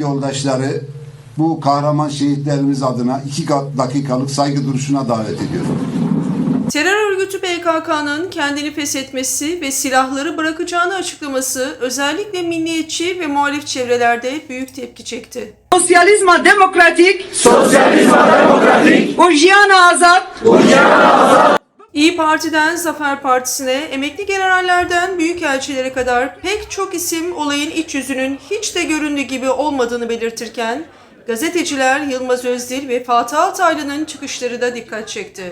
yoldaşları bu kahraman şehitlerimiz adına iki dakikalık saygı duruşuna davet ediyorum. Terör örgütü PKK'nın kendini feshetmesi ve silahları bırakacağını açıklaması özellikle milliyetçi ve muhalif çevrelerde büyük tepki çekti. Sosyalizma demokratik. Sosyalizma demokratik. Ujyan azat. İyi Parti'den Zafer Partisi'ne, emekli generallerden büyükelçilere kadar pek çok isim olayın iç yüzünün hiç de göründüğü gibi olmadığını belirtirken, gazeteciler Yılmaz Özdil ve Fatih Altaylı'nın çıkışları da dikkat çekti.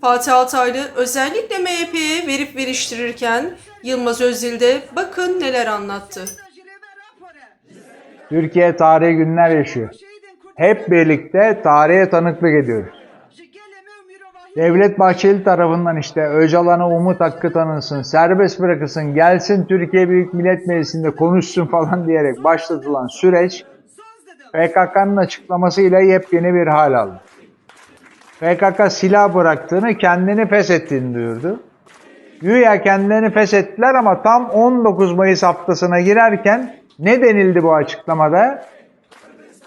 Fatih Altaylı özellikle MHP'ye verip veriştirirken Yılmaz Özdil de bakın neler anlattı. Türkiye tarihi günler yaşıyor. Hep birlikte tarihe tanıklık ediyoruz. Devlet Bahçeli tarafından işte Öcalan'a umut hakkı tanınsın, serbest bırakılsın, gelsin Türkiye Büyük Millet Meclisi'nde konuşsun falan diyerek başlatılan süreç PKK'nın açıklamasıyla yepyeni bir hal aldı. PKK silah bıraktığını, kendini feshettiğini duyurdu. Güya kendilerini feshettiler ama tam 19 Mayıs haftasına girerken ne denildi bu açıklamada?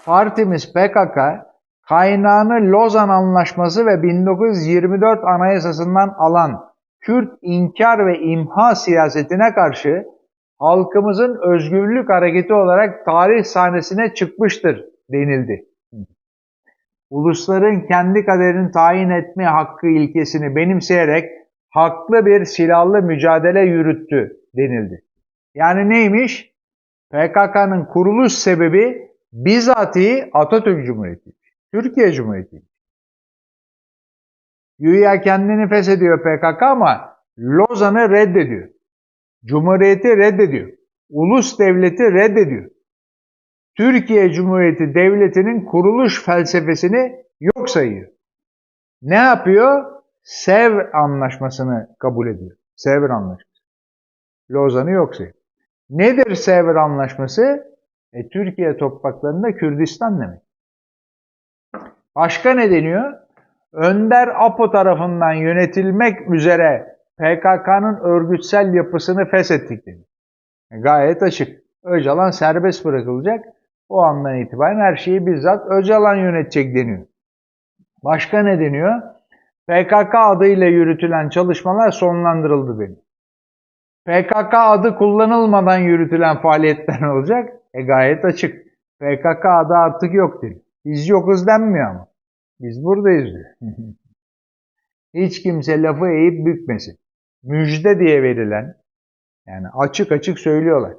Partimiz PKK kaynağını Lozan Anlaşması ve 1924 Anayasasından alan Kürt inkar ve imha siyasetine karşı halkımızın özgürlük hareketi olarak tarih sahnesine çıkmıştır denildi. Ulusların kendi kaderini tayin etme hakkı ilkesini benimseyerek haklı bir silahlı mücadele yürüttü denildi. Yani neymiş? PKK'nın kuruluş sebebi bizatihi Atatürk Cumhuriyeti, Türkiye Cumhuriyeti. Güya kendini feshediyor PKK ama Lozan'ı reddediyor. Cumhuriyeti reddediyor. Ulus devleti reddediyor. Türkiye Cumhuriyeti Devleti'nin kuruluş felsefesini yok sayıyor. Ne yapıyor? Sevr Anlaşması'nı kabul ediyor. Sevr Anlaşması. Lozan'ı yok sayıyor. Nedir Sevr Anlaşması? E, Türkiye topraklarında Kürdistan demek. Başka ne deniyor? Önder Apo tarafından yönetilmek üzere PKK'nın örgütsel yapısını feshettik deniyor. E, gayet açık. Öcalan serbest bırakılacak. O andan itibaren her şeyi bizzat Öcalan yönetecek deniyor. Başka ne deniyor? PKK adıyla yürütülen çalışmalar sonlandırıldı deniyor. PKK adı kullanılmadan yürütülen faaliyetler olacak. E gayet açık. PKK adı artık yok diyor. Biz yokuz denmiyor ama. Biz buradayız diyor. Hiç kimse lafı eğip bükmesin. Müjde diye verilen, yani açık açık söylüyorlar.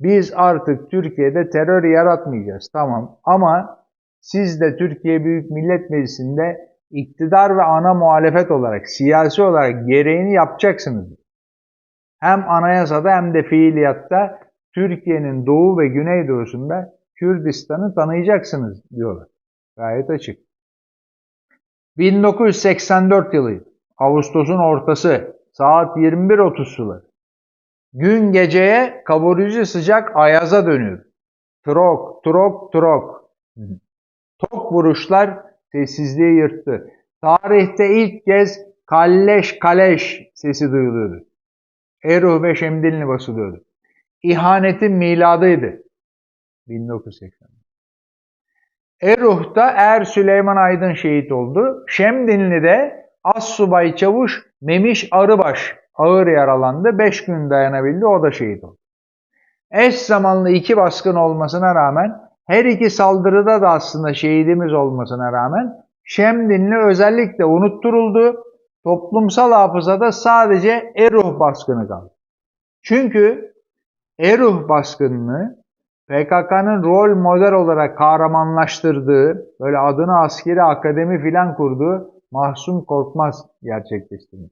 Biz artık Türkiye'de terör yaratmayacağız tamam ama siz de Türkiye Büyük Millet Meclisi'nde iktidar ve ana muhalefet olarak, siyasi olarak gereğini yapacaksınız. Hem anayasada hem de fiiliyatta Türkiye'nin doğu ve güneydoğusunda Kürdistan'ı tanıyacaksınız diyorlar. Gayet açık. 1984 yılıydı. Ağustos'un ortası. Saat 21.30 suları. Gün geceye kavurucu sıcak ayaza dönüyor. Trok, trok, trok. Tok vuruşlar sessizliği yırttı. Tarihte ilk kez kalleş kaleş sesi duyuluyordu. Eruh ve Şemdinli basılıyordu. İhanetin miladıydı. 1980. Eruh'ta Er Süleyman Aydın şehit oldu. Şemdinli'de Assubay Çavuş Memiş Arıbaş ağır yaralandı. 5 gün dayanabildi. O da şehit oldu. Eş zamanlı iki baskın olmasına rağmen her iki saldırıda da aslında şehidimiz olmasına rağmen Şemdinli özellikle unutturuldu. Toplumsal hafızada sadece Eruh baskını kaldı. Çünkü Eruh baskınını PKK'nın rol model olarak kahramanlaştırdığı, böyle adını askeri akademi filan kurduğu Mahsum Korkmaz gerçekleştirdi.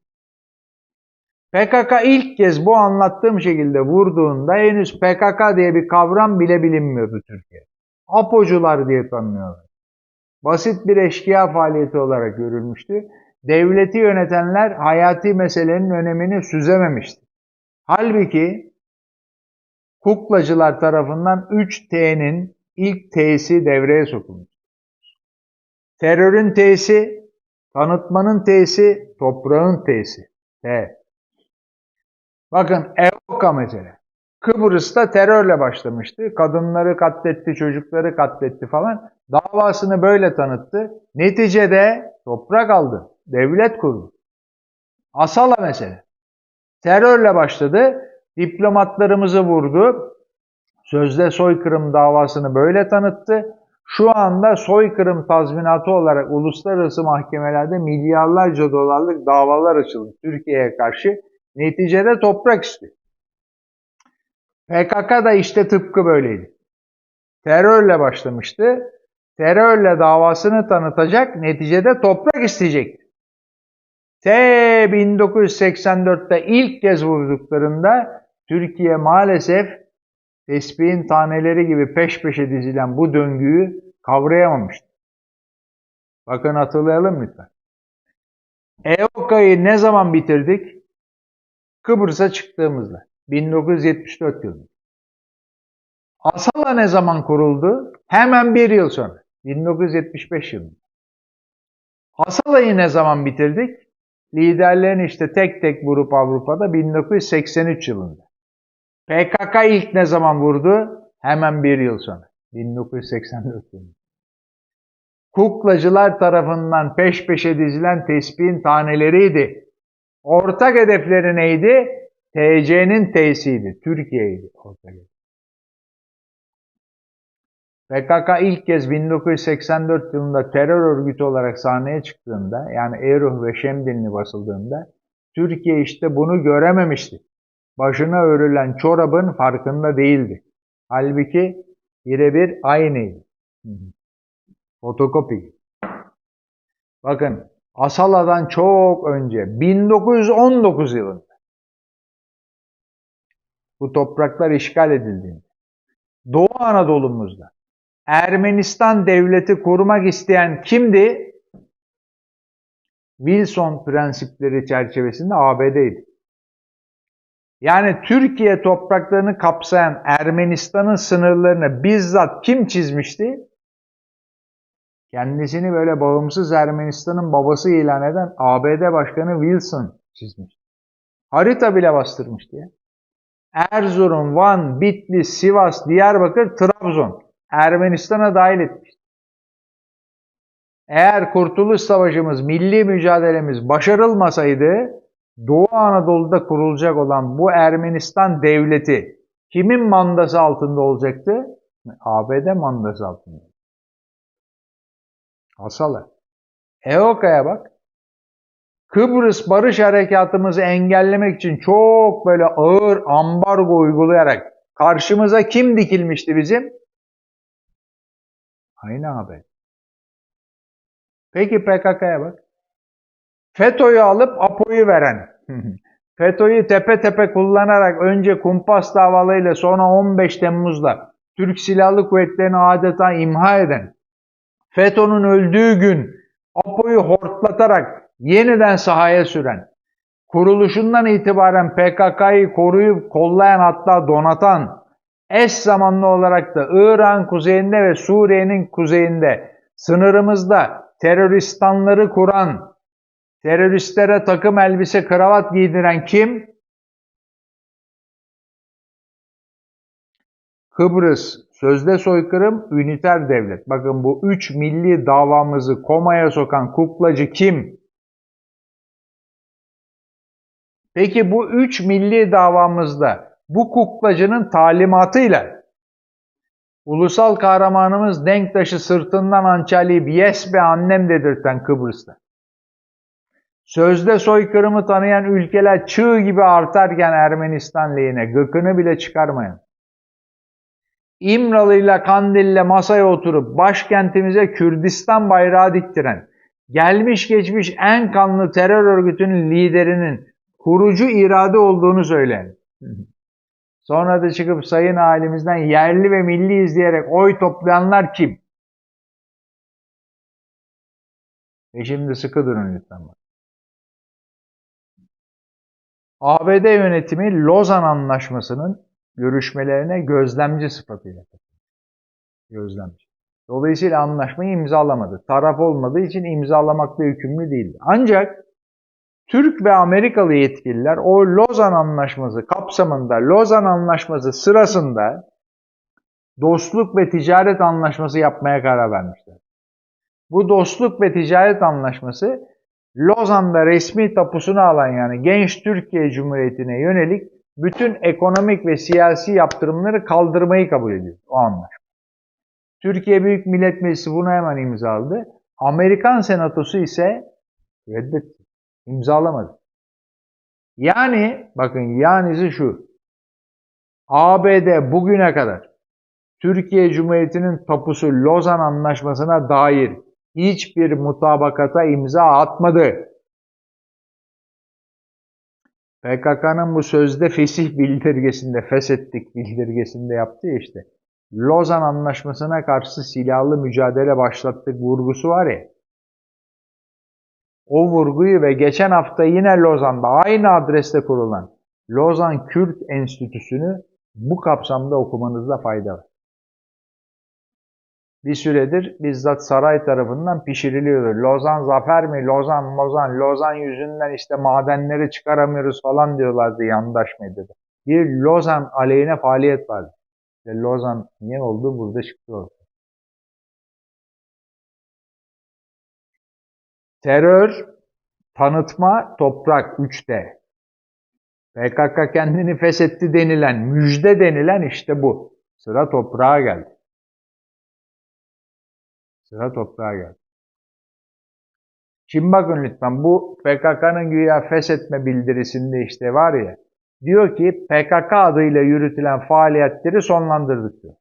PKK ilk kez bu anlattığım şekilde vurduğunda henüz PKK diye bir kavram bile bilinmiyordu Türkiye. Apocular diye tanınıyorlar. Basit bir eşkıya faaliyeti olarak görülmüştü. Devleti yönetenler hayati meselenin önemini süzememişti. Halbuki kuklacılar tarafından 3T'nin ilk T'si devreye sokulmuş. Terörün T'si, tanıtmanın T'si, toprağın T'si. T. Bakın EOKA mesela. Kıbrıs'ta terörle başlamıştı. Kadınları katletti, çocukları katletti falan. Davasını böyle tanıttı. Neticede toprak aldı. Devlet kurdu. Asala mesele. Terörle başladı. Diplomatlarımızı vurdu. Sözde soykırım davasını böyle tanıttı. Şu anda soykırım tazminatı olarak uluslararası mahkemelerde milyarlarca dolarlık davalar açıldı Türkiye'ye karşı. Neticede toprak istiyor. PKK da işte tıpkı böyleydi. Terörle başlamıştı. Terörle davasını tanıtacak, neticede toprak isteyecekti. T 1984'te ilk kez vurduklarında Türkiye maalesef tespihin taneleri gibi peş peşe dizilen bu döngüyü kavrayamamıştı. Bakın hatırlayalım lütfen. EOKA'yı ne zaman bitirdik? Kıbrıs'a çıktığımızda. 1974 yılında. Asala ne zaman kuruldu? Hemen bir yıl sonra. 1975 yılında. Asala'yı ne zaman bitirdik? Liderlerin işte tek tek vurup Avrupa'da 1983 yılında. PKK ilk ne zaman vurdu? Hemen bir yıl sonra. 1984 yılında. Kuklacılar tarafından peş peşe dizilen tespihin taneleriydi. Ortak hedefleri neydi? TC'nin T'siydi. Türkiye'ydi ortak hedef. PKK ilk kez 1984 yılında terör örgütü olarak sahneye çıktığında, yani Eruh ve Şemdinli basıldığında, Türkiye işte bunu görememişti. Başına örülen çorabın farkında değildi. Halbuki birebir aynıydı. Fotokopi. Bakın Asala'dan çok önce 1919 yılında bu topraklar işgal edildiğinde Doğu Anadolu'muzda Ermenistan devleti kurmak isteyen kimdi? Wilson prensipleri çerçevesinde ABD'ydi. Yani Türkiye topraklarını kapsayan Ermenistan'ın sınırlarını bizzat kim çizmişti? Kendisini böyle bağımsız Ermenistan'ın babası ilan eden ABD Başkanı Wilson çizmiş. Harita bile bastırmıştı ya. Erzurum, Van, Bitlis, Sivas, Diyarbakır, Trabzon Ermenistan'a dahil etmişti. Eğer Kurtuluş Savaşımız, milli mücadelemiz başarılmasaydı Doğu Anadolu'da kurulacak olan bu Ermenistan devleti kimin mandası altında olacaktı? ABD mandası altında. Asala. EOKA'ya bak. Kıbrıs Barış Harekatımızı engellemek için çok böyle ağır ambargo uygulayarak karşımıza kim dikilmişti bizim? Aynı AB. Peki PKK'ya bak. FETÖ'yü alıp APO'yu veren, FETÖ'yü tepe tepe kullanarak önce kumpas davalıyla sonra 15 Temmuz'da Türk Silahlı Kuvvetleri'ni adeta imha eden, FETÖ'nün öldüğü gün APO'yu hortlatarak yeniden sahaya süren, kuruluşundan itibaren PKK'yı koruyup kollayan hatta donatan, eş zamanlı olarak da İran kuzeyinde ve Suriye'nin kuzeyinde sınırımızda teröristanları kuran, teröristlere takım elbise kravat giydiren kim? Kıbrıs sözde soykırım üniter devlet. Bakın bu üç milli davamızı komaya sokan kuklacı kim? Peki bu üç milli davamızda bu kuklacının talimatıyla ulusal kahramanımız Denktaş'ı sırtından hançerleyip yes be annem dedirten Kıbrıs'ta. Sözde soykırımı tanıyan ülkeler çığ gibi artarken Ermenistan lehine gıkını bile çıkarmayan, İmralı'yla Kandil'le masaya oturup başkentimize Kürdistan bayrağı diktiren, gelmiş geçmiş en kanlı terör örgütünün liderinin kurucu irade olduğunu söyleyen, sonra da çıkıp sayın halimizden yerli ve milli izleyerek oy toplayanlar kim? Ve şimdi sıkı durun lütfen bak. ABD yönetimi Lozan Anlaşması'nın görüşmelerine gözlemci sıfatıyla. Gözlemci. Dolayısıyla anlaşmayı imzalamadı. Taraf olmadığı için imzalamakla yükümlü değildi. Ancak Türk ve Amerikalı yetkililer o Lozan Anlaşması kapsamında, Lozan Anlaşması sırasında dostluk ve ticaret anlaşması yapmaya karar vermişler. Bu dostluk ve ticaret anlaşması Lozan'da resmi tapusunu alan yani genç Türkiye Cumhuriyeti'ne yönelik bütün ekonomik ve siyasi yaptırımları kaldırmayı kabul ediyor o anlaşma. Türkiye Büyük Millet Meclisi bunu hemen imzaladı. Amerikan Senatosu ise reddetti. İmzalamadı. Yani bakın yanisi şu. ABD bugüne kadar Türkiye Cumhuriyeti'nin tapusu Lozan Anlaşması'na dair hiçbir mutabakata imza atmadı. PKK'nın bu sözde fesih bildirgesinde, feshettik bildirgesinde yaptığı işte Lozan Anlaşması'na karşı silahlı mücadele başlattık vurgusu var ya. O vurguyu ve geçen hafta yine Lozan'da aynı adreste kurulan Lozan Kürt Enstitüsü'nü bu kapsamda okumanızda fayda var. Bir süredir bizzat saray tarafından pişiriliyordu. Lozan zafer mi? Lozan, Mozan, Lozan yüzünden işte madenleri çıkaramıyoruz falan diyorlardı yandaş medyada. Bir Lozan aleyhine faaliyet vardı. İşte Lozan niye oldu? Burada çıktı ortaya. Terör, tanıtma, toprak 3D. PKK kendini feshetti denilen, müjde denilen işte bu. Sıra toprağa geldi. Sıra toprağa geldi. Şimdi bakın lütfen bu PKK'nın güya feshetme bildirisinde işte var ya, diyor ki PKK adıyla yürütülen faaliyetleri sonlandırdık diyor.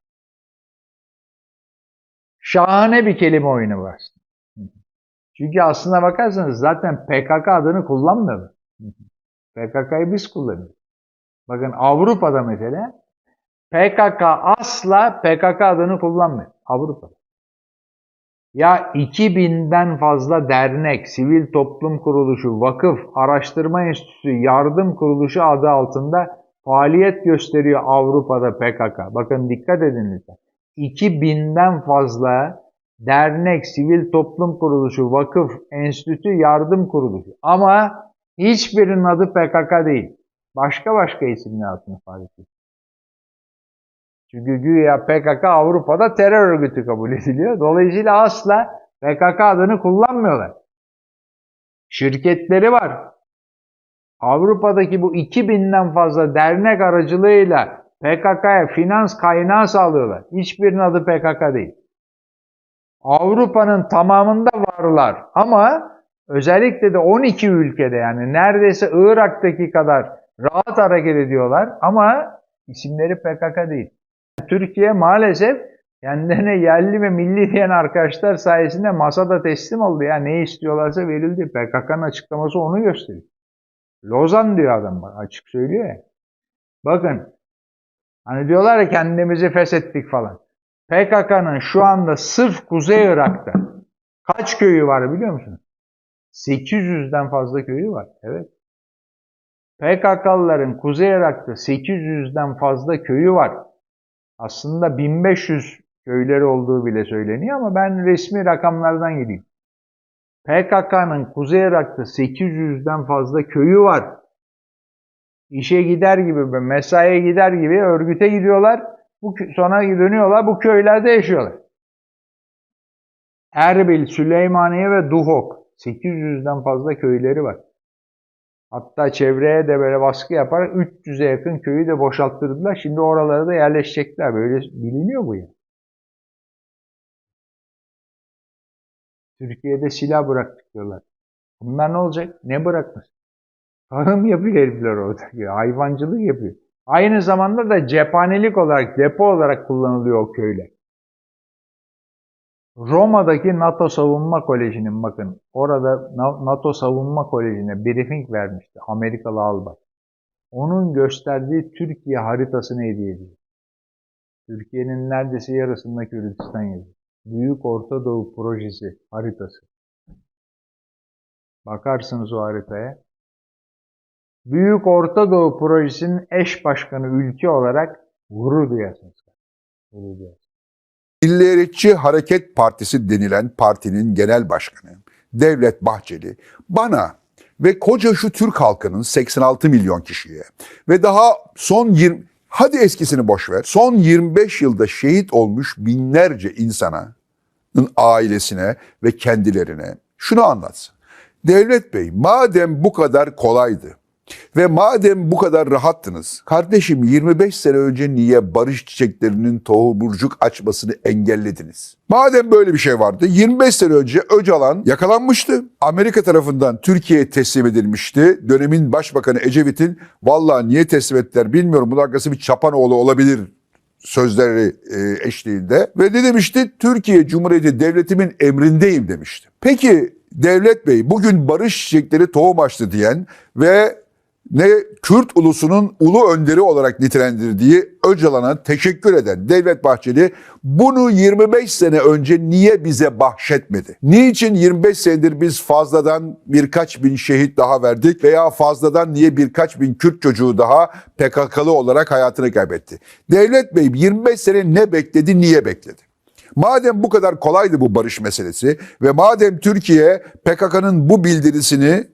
Şahane bir kelime oyunu var. Çünkü aslına bakarsanız zaten PKK adını kullanmıyor. PKK'yı biz kullanıyoruz. Bakın Avrupa'da mesela PKK asla PKK adını kullanmıyor. Avrupa'da. Ya 2000'den fazla dernek, sivil toplum kuruluşu, vakıf, araştırma enstitüsü, yardım kuruluşu adı altında faaliyet gösteriyor Avrupa'da PKK. Bakın dikkat edin lütfen. 2000'den fazla dernek, sivil toplum kuruluşu, vakıf, enstitü, yardım kuruluşu. Ama hiçbirinin adı PKK değil. Başka başka isimler altında faaliyet. Çünkü güya PKK Avrupa'da terör örgütü kabul ediliyor. Dolayısıyla asla PKK adını kullanmıyorlar. Şirketleri var. Avrupa'daki bu 2000'den fazla dernek aracılığıyla PKK'ya finans kaynağı sağlıyorlar. Hiçbirinin adı PKK değil. Avrupa'nın tamamında varlar ama özellikle de 12 ülkede yani neredeyse Irak'taki kadar rahat hareket ediyorlar ama isimleri PKK değil. Türkiye maalesef kendilerine yerli ve milli diyen arkadaşlar sayesinde masada teslim oldu. Ya ne istiyorlarsa verildi. PKK'nın açıklaması onu gösteriyor. Lozan diyor adam açık söylüyor ya. Bakın hani diyorlar ya kendimizi feshettik falan. PKK'nın şu anda sırf Kuzey Irak'ta kaç köyü var biliyor musunuz? 800'den fazla köyü var. Evet. PKK'lıların Kuzey Irak'ta 800'den fazla köyü var. Aslında 1500 köyleri olduğu bile söyleniyor ama ben resmi rakamlardan gideyim. PKK'nın Kuzey Irak'ta 800'den fazla köyü var. İşe gider gibi, mesaiye gider gibi örgüte gidiyorlar. Bu sonra dönüyorlar, bu köylerde yaşıyorlar. Erbil, Süleymaniye ve Duhok 800'den fazla köyleri var. Hatta çevreye de böyle baskı yapar 300'e yakın köyü de boşalttırdılar. Şimdi oralara da yerleşecekler. Böyle biliniyor bu ya. Türkiye'de silah bıraktık diyorlar. Bunlar ne olacak? Ne bırakmış? Tarım yapıyor herifler orada. Hayvancılık yapıyor. Aynı zamanda da cephanelik olarak, depo olarak kullanılıyor o köyler. Roma'daki NATO Savunma Koleji'nin bakın orada NATO Savunma Koleji'ne briefing vermişti Amerikalı albay. Onun gösterdiği Türkiye haritasını hediye ediyor. Türkiye'nin neredeyse yarısında Kürdistan yazıyor. Büyük Orta Doğu Projesi haritası. Bakarsınız o haritaya. Büyük Orta Doğu Projesi'nin eş başkanı ülke olarak gurur duyarsınız. Gurur duyarsınız. Milliyetçi Hareket Partisi denilen partinin genel başkanı Devlet Bahçeli bana ve koca şu Türk halkının 86 milyon kişiye ve daha son 20 hadi eskisini boş ver. Son 25 yılda şehit olmuş binlerce insana ailesine ve kendilerine şunu anlatsın. Devlet Bey madem bu kadar kolaydı ve madem bu kadar rahattınız, kardeşim 25 sene önce niye barış çiçeklerinin tohumurcuk açmasını engellediniz? Madem böyle bir şey vardı, 25 sene önce Öcalan yakalanmıştı. Amerika tarafından Türkiye'ye teslim edilmişti. Dönemin Başbakanı Ecevit'in vallahi niye teslim ettiler bilmiyorum. Bu arkası bir Çapanoğlu olabilir sözleri e, eşliğinde ve ne demişti? Türkiye Cumhuriyeti devletimin emrindeyim demişti. Peki Devlet Bey bugün barış çiçekleri tohum açtı diyen ve ne Kürt ulusunun ulu önderi olarak nitelendirdiği Öcalan'a teşekkür eden Devlet Bahçeli bunu 25 sene önce niye bize bahşetmedi? Niçin 25 senedir biz fazladan birkaç bin şehit daha verdik veya fazladan niye birkaç bin Kürt çocuğu daha PKK'lı olarak hayatını kaybetti? Devlet Bey 25 sene ne bekledi, niye bekledi? Madem bu kadar kolaydı bu barış meselesi ve madem Türkiye PKK'nın bu bildirisini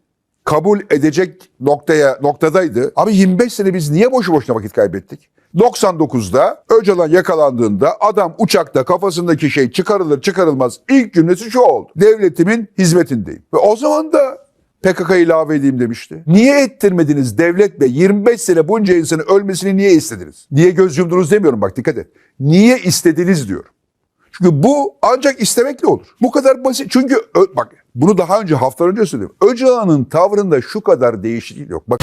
kabul edecek noktaya noktadaydı. Abi 25 sene biz niye boşu boşuna vakit kaybettik? 99'da Öcalan yakalandığında adam uçakta kafasındaki şey çıkarılır çıkarılmaz ilk cümlesi şu oldu. Devletimin hizmetindeyim. Ve o zaman da PKK ilave edeyim demişti. Niye ettirmediniz devlet bey 25 sene bunca insanın ölmesini niye istediniz? Niye göz yumdunuz demiyorum bak dikkat et. Niye istediniz diyorum. Çünkü bu ancak istemekle olur. Bu kadar basit. Çünkü bak bunu daha önce haftalar önce söyledim. Öcalan'ın tavrında şu kadar değişiklik yok. Bak